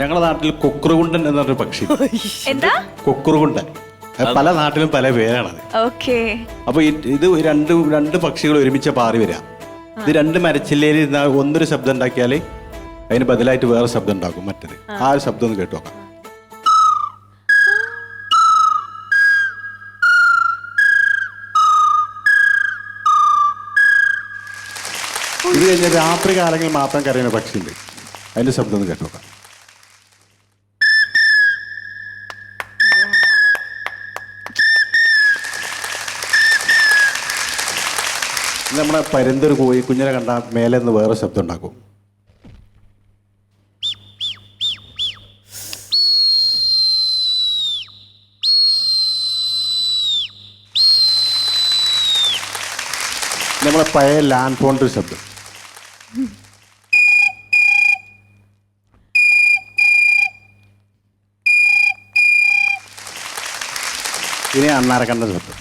ഞങ്ങളുടെ നാട്ടിൽ കൊക്രുകുണ്ടൻ എന്നൊരു പക്ഷി. എന്താ? കൊക്രുകുണ്ടൻ. പല നാട്ടിലും പല പേരാണത്. ഓക്കെ. അപ്പൊ ഈ- ഇത് രണ്ട് രണ്ട് പക്ഷികൾ ഒരുമിച്ച് പാറി വരാം. ഇത് രണ്ട് മരച്ചില്ലയിൽ ഇരുന്ന ഒന്നൊരു ശബ്ദം ഉണ്ടാക്കിയാൽ അതിന് ബദലായിട്ട് വേറെ ശബ്ദം ഉണ്ടാക്കും മറ്റത്. ആ ഒരു ശബ്ദം ഒന്ന് കേട്ടു നോക്കാം. ഇത് കഴിഞ്ഞ രാത്രി കാലങ്ങളിൽ മാത്രം കരയുന്ന പക്ഷിയുണ്ട്. അതിന്റെ ശബ്ദം ഒന്ന് കേട്ടു നോക്കാം. നമ്മുടെ പരുന്തൊരു കോഴി കുഞ്ഞിനെ കണ്ട മേലെ നിന്ന് വേറെ ശബ്ദം ഉണ്ടാക്കും. നമ്മളെ പഴയ ലാൻഡ് ഫോണിന്റെ ഒരു ശബ്ദം. ഇനി അണ്ണാരക്കണ്ണ ശബ്ദം.